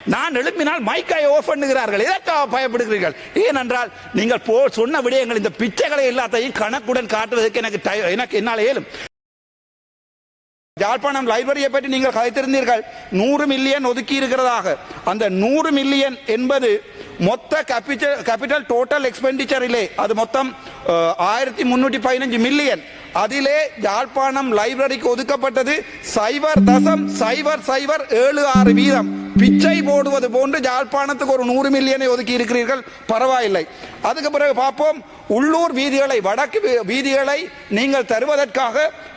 நான் எழுப்பினால் மைக்கை ஓஃப் பண்ணுகிறார்கள். எதற்காக பயப்படுகிறீர்கள்? ஏனென்றால் நீங்கள் போ சொன்ன விடயங்கள் இந்த பிச்சைகளை எல்லாத்தையும் கணக்குடன் காட்டுவதற்கு எனக்கு எனக்கு என்னால் இயலும். யாழ்ப்பாணம் லைப்ரரியை பற்றி நீங்கள் கதைத்திருந்தீர்கள். நூறு மில்லியன் ஒதுக்கி இருக்கிறதாக. அந்த நூறு மில்லியன் என்பது மொத்த கேபிட்டல் கேபிட்டல் டோட்டல் எக்ஸ்பெண்டிச்சரிலே அது மொத்தம் ஆயிரத்தி முன்னூற்றி பதினஞ்சு மில்லியன் அதிலே யாழ்ப்பாணம் லைப்ரரிக்கு ஒதுக்கப்பட்டது சைபர் தசம் சைபர் சைபர் ஏழு ஆறு வீதம். பிச்சை போடுவது போன்று யாழ்ப்பாணத்துக்கு ஒரு நூறு மில்லியனை ஒதுக்கி இருக்கிறீர்கள். பரவாயில்லை. அதுக்கு பிறகு பார்ப்போம். உள்ளூர் வீதிகளை வடக்கு வீ- வீதிகளை நீங்கள் தருவதற்காக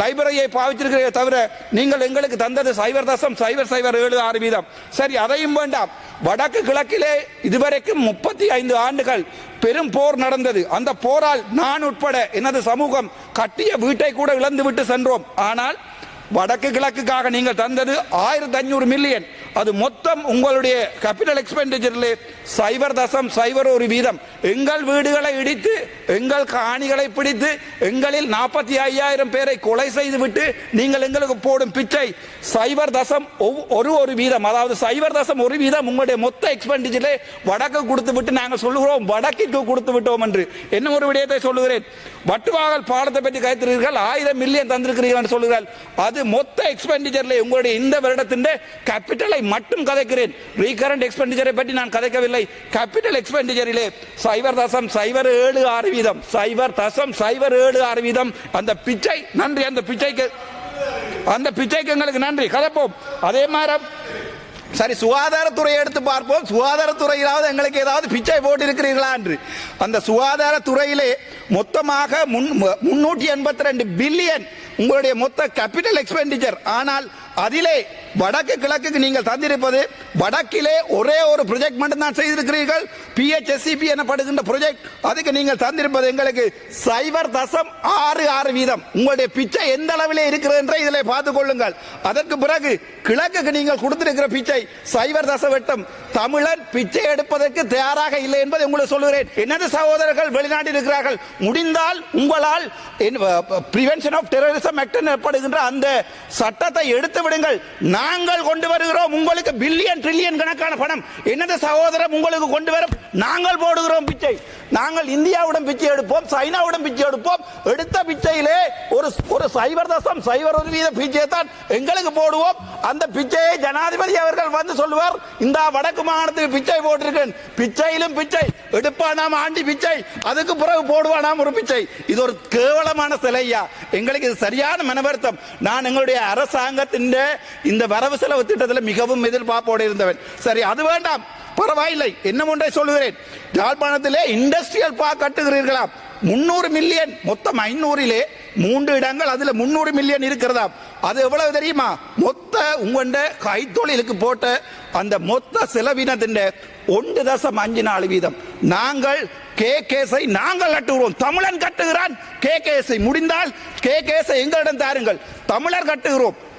லைப்ரரியை பாவிச்சிருக்கிறீர்கள் தவிர நீங்கள் எங்களுக்கு தந்தது சைபர் தசம் சைபர் சைபர் ஏழு ஆறு வீதம். சரி அதையும் வேண்டாம். வடக்கு கிழக்கிலே இதுவரைக்கும் முப்பத்தி ஐந்து ஆண்டுகள் பெரும் போர் நடந்தது. அந்த போரால் நான் உட்பட எனது சமூகம் கட்டிய வீட்டை கூட இழந்து விட்டு சென்றோம். ஆனால் வடக்கு கிழக்குக்காக நீங்கள் தந்தது ஆயிரத்தி அஞ்சூறு மில்லியன் அது மொத்தம் உங்களுடைய கேபிட்டல் எக்ஸ்பெண்டிச்சரிலே சைபர் தசம் சைபர் ஒரு வீதம். எங்கள் வீடுகளை இடித்து எங்கள் காணிகளை பிடித்து எங்களில் நாற்பத்தி ஐயாயிரம் பேரை கொலை செய்து விட்டு நீங்கள் எங்களுக்கு போடும் பிச்சை. சைபர் தசம் ஒவ்- ஒரு ஒரு வீதம். அதாவது சைபர் தசம் ஒரு வீதம் உங்களுடைய மொத்த எக்ஸ்பெண்டிச்சரிலே வடக்கு கொடுத்து விட்டு நாங்கள் சொல்லுகிறோம் வடக்கிற்கு கொடுத்து விட்டோம் என்று. என்ன ஒரு விடயத்தை சொல்லுகிறேன்? வட்டுவாகல் பாடத்தை பற்றி கைத்திருக்கிறீர்கள் ஆயிரம் மில்லியன் தந்திருக்கிறீர்கள் சொல்லுகிறார் அது மொத்த எக்ஸ்பெண்டிச்சர்ல உங்களுடைய இந்த வருடத்தின் கேபிட்டலை மட்டும் கதைக்கிறேன். ரீகரண்ட் எக்ஸ்பெண்டிச்சரை பற்றி நான் கதைக்கவில்லை. கேபிட்டல் எக்ஸ்பெண்டிச்சரிலே சைவர் தசம் சைவர் ஏழு ஆறு வீதம். சைவர் தசம் சைவர் ஏழு ஆறு வீதம். அந்த பிச்சை நன்றி அந்த பிச்சைக்கு அந்த பிச்சைக்கு எங்களுக்கு நன்றி. கதைப்போம். அதே மாதிரி சரி சுகாதாரத்துறையை எடுத்து பார்ப்போம். சுகாதாரத்துறையிலாவது எங்களுக்கு ஏதாவது பிச்சை போட்டு இருக்கிறீர்களா என்று. அந்த சுகாதாரத்துறையிலே மொத்தமாக முன் முன்னூற்றி எண்பத்தி ரெண்டு பில்லியன் உங்களுடைய மொத்த கேபிட்டல் எக்ஸ்பெண்டிச்சர் ஆனால் அதிலே வடக்கு கிழக்குக்கு நீங்கள் தந்திருப்பது வடக்கிலே ஒரே ஒரு ப்ரொஜெக்ட் மட்டும் தான் செய்திருக்கிறீர்கள் பிஹெச்எஸ்சிபி எனப்படுகின்ற ப்ரொஜெக்ட் அதுக்கு நீங்கள் தந்திருப்பது எங்களுக்கு சைபர் தசம் ஆறு ஆறு வீதம். உங்களுடைய பிச்சை எந்த அளவிலே இருக்கிறது என்று இதில் பார்த்துக் கொள்ளுங்கள். அதற்கு பிறகு கிழக்குக்கு நீங்கள் கொடுத்திருக்கிற பிச்சை சைபர் தசம் வெட்டம் தமிழன் பிச்சை எடுப்பதற்கு தயாராக இல்லை என்பதை உங்களுக்கு சொல்கிறேன் எனது சகோதரர்கள் வெளிநாட்டில் இருக்கிறார்கள்? முடிந்தால் உங்களால் பிரிவென்ஷன் ஆஃப் டெரரிசம் ஆக்ட் எனப்படுகின்ற அந்த சட்டத்தை எடுத்து விடுங்கள். நாங்கள் கொண்டு வருகிறோம் உங்களுக்கு பில்லியன் ட்ரில்லியன் கணக்கான பணம். எனது சகோதரம் உங்களுக்கு கொண்டு வரும்? நாங்கள் போடுகிறோம் பிச்சை. நாங்கள் இந்தியாவுடன் பிச்சை எடுப்போம் சைனாவுடன் பிச்சை எடுப்போம். எடுத்த பிச்சையிலே ஒரு ஒரு சைபர் தசம் சைபர் ஒரு வீத பிச்சையை தான் எங்களுக்கு போடுவோம். அந்த பிச்சையை ஜனாதிபதி அவர்கள் வந்து சொல்லுவார். இந்த வடக்கு மாகாணத்துக்கு பிச்சை போட்டிருக்கேன். பிச்சையிலும் பிச்சை. எடுப்பானாம் ஆண்டி பிச்சை. அதுக்கு பிறகு போடுவானாம் ஒரு பிச்சை. இது ஒரு கேவலமான சிலையா எங்களுக்கு இது சரியான மனவருத்தம். நான் எங்களுடைய அரசாங்கத்தின் இந்த வரவு செலவு திட்டத்தில் மிகவும் எதிர்பார்ப்போடு இருந்தவன். சரி அது வேண்டாம். பரவாயில்லை. என்ன ஒன்றை சொல்லுகிறேன். யாழ்ப்பாணத்திலே இண்டஸ்ட்ரியல் பார்க் கட்டுகிறீர்களாம் முன்னூறு மில்லியன் மொத்தம் ஐநூறிலே மூன்று இடங்கள். அதுல முன்னூறு மில்லியன் இருக்கிறதா அது எவ்வளவு தெரியுமா? மொத்த உங்கண்ட கைத்தொழிலுக்கு போட்ட அந்த மொத்த செலவினத்தின் ஒன்று தசம் அஞ்சு நாலு வீதம். நாங்கள் கே கேஸை நாங்கள் கட்டுகிறோம். தமிழன் கட்டுகிறான். கே கேஸை முடிந்தால் கே கேஸை எங்களிடம் தாருங்கள். தமிழர் கட்டுகிறோம்.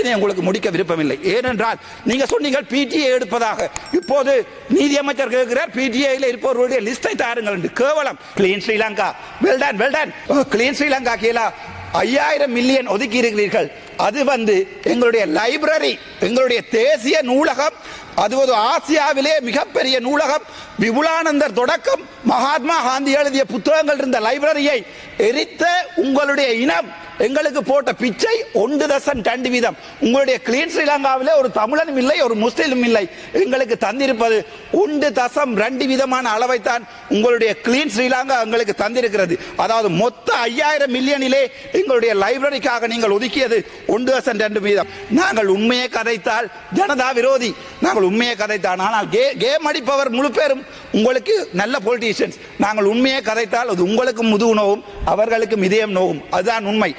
பிரச்சனையை உங்களுக்கு முடிக்க விருப்பமில்லை. ஏனென்றால் நீங்க சொன்னீங்க பிடிஏ எடுப்பதாக. இப்போது நீதியமைச்சர் கேட்கிறார் பிடிஏல இருப்பவர்களுடைய லிஸ்டை தாருங்கள் என்று. கேவலம். Clean Sri Lanka well done well done clean Sri Lanka கீழா ஐயாயிரம் மில்லியன் ஒதுக்கி இருக்கிறீர்கள். அது வந்து எங்களுடைய லைப்ரரி எங்களுடைய தேசிய நூலகம் அது ஒரு ஆசியாவிலே மிகப்பெரிய நூலகம். விபுலானந்தர் தொடக்கம். மகாத்மா காந்தி எழுதிய புத்தகங்கள் இருந்த லைப்ரரியை எரித்த உங்களுடைய இனம் எங்களுக்கு போட்ட பிச்சை ஒன்று தசன் ரெண்டு வீதம். உங்களுடைய கிளீன் ஸ்ரீலங்காவிலே ஒரு தமிழனும் இல்லை ஒரு முஸ்லீமும் இல்லை. எங்களுக்கு தந்திருப்பது ஒன்று தசம் ரெண்டு விதமான அளவைத்தான் உங்களுடைய கிளீன் ஸ்ரீலங்கா எங்களுக்கு தந்திருக்கிறது. அதாவது மொத்த ஐயாயிரம் மில்லியனிலே எங்களுடைய லைப்ரரிக்காக நீங்கள் ஒதுக்கியது ஒன்று தசம் ரெண்டு வீதம். நாங்கள் உண்மையை கதைத்தால் ஜனதா விரோதி. நாங்கள் உண்மையை கதைத்தான் ஆனால் கே கேம் அடிப்பவர் முழு பேரும் உங்களுக்கு நல்ல பொலிட்டீஷியன்ஸ் நாங்கள் உண்மையை கதைத்தால் அது உங்களுக்கும் முதுகு நோவும் அவர்களுக்கும் இதயம் நோவும். அதுதான் உண்மை.